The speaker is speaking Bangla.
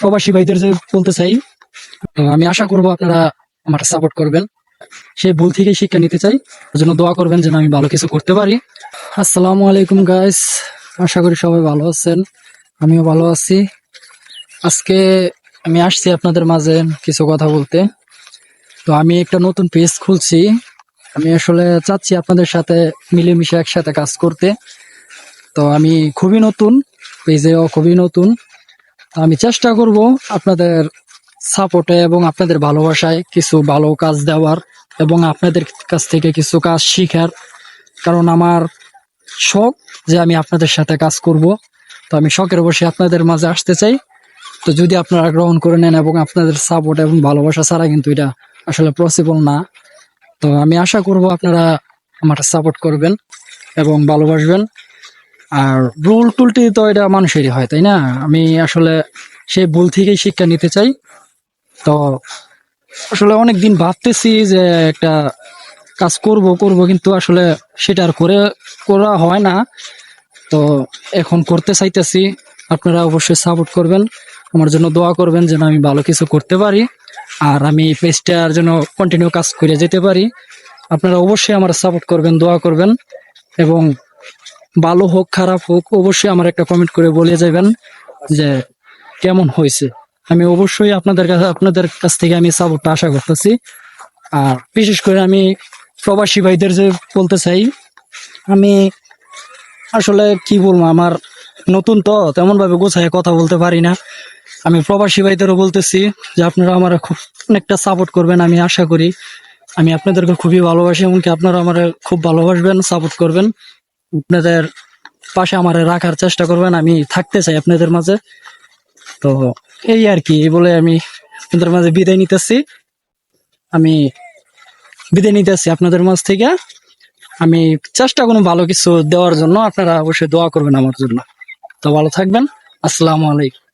প্রবাসী ভাইদের যে বলতে চাই আমি আশা করব আপনারা আমার সাপোর্ট করবেন। সেই ভুল থেকে শিক্ষা নিতে চাই ওর জন্য দোয়া করবেন যেন আমি ভালো কিছু করতে পারি। আসসালামু আলাইকুম গাইস আশা করি সবাই ভালো আছেন, আমিও ভালো আছি। আজকে আমি আসছি আপনাদের মাঝে কিছু কথা বলতে। তো আমি একটা নতুন পেজ খুলছি, আমি আসলে চাচ্ছি আপনাদের সাথে মিলেমিশে একসাথে কাজ করতে। তো আমি খুবই নতুন পেজেও খুবই নতুন। আমি চেষ্টা করব আপনাদের সাপোর্টে এবং আপনাদের ভালোবাসায় কিছু ভালো কাজ দেওয়ার এবং আপনাদের কাছ থেকে কিছু কাজ শিখার। কারণ আমার শখ যে আমি আপনাদের সাথে কাজ করব। তো আমি শখের বসে আপনাদের মাঝে আসতে চাই। তো যদি আপনারা গ্রহণ করে নেন এবং আপনাদের সাপোর্ট এবং ভালোবাসা ছাড়া কিন্তু এটা আসলে পসিবল না। তো আমি আশা করব আপনারা আমার সাপোর্ট করবেন এবং ভালোবাসবেন। আর ভুল টুলটি তো এটা মানুষেরই হয়, তাই না? আমি আসলে সেই ভুল থেকেই শিক্ষা নিতে চাই। তো আসলে অনেক দিন ভাবতেছি যে একটা কাজ করব করব, কিন্তু আসলে সেটা আর করে, করা হয় না। তো এখন করতে চাইতেছি। আপনারা অবশ্যই সাপোর্ট করবেন। আমার জন্য দোয়া করবেন যেন আমি ভালো কিছু করতে পারি আর আমি পেজটার জন্য কন্টিনিউ কাজ করে যেতে পারি। আপনারা অবশ্যই আমার সাপোর্ট করবেন, দোয়া করবেন এবং ভালো হোক, খারাপ হোক, অবশ্যই আমার একটা কমেন্ট করে বলে যাবেন যে কেমন হয়েছে। আমি অবশ্যই আপনাদের কাছে, আপনাদের কাছ থেকে আমি সাপোর্টটা আশা করতেছি। আর বিশেষ করে আমি প্রবাসী ভাইদের যে বলতে চাই, আমি আসলে কি বলব, আমার নতুন তো তেমনভাবে গোছায় কথা বলতে পারি না। আমি প্রবাসী ভাইদেরও বলতেছি যে আপনারা আমার খুব অনেকটা সাপোর্ট করবেন, আমি আশা করি। আমি আপনাদেরকে খুবই ভালোবাসি, এমনকি আপনারা আমার খুব ভালোবাসবেন সাপোর্ট করবেন। আপনাদের পাশে আমার রাখার চেষ্টা করবেন, আমি থাকতে চাই আপনাদের মাঝে। তো এই আর কি, এই বলে আমি আপনাদের মাঝে বিদায় নিতেছি। আমি বিদায় নিতেছি আপনাদের মাঝ থেকে। আমি চেষ্টা করুন ভালো কিছু দেওয়ার জন্য, আপনারা অবশ্যই দোয়া করবেন আমার জন্য। তো ভালো থাকবেন, আসসালামু আলাইকুম।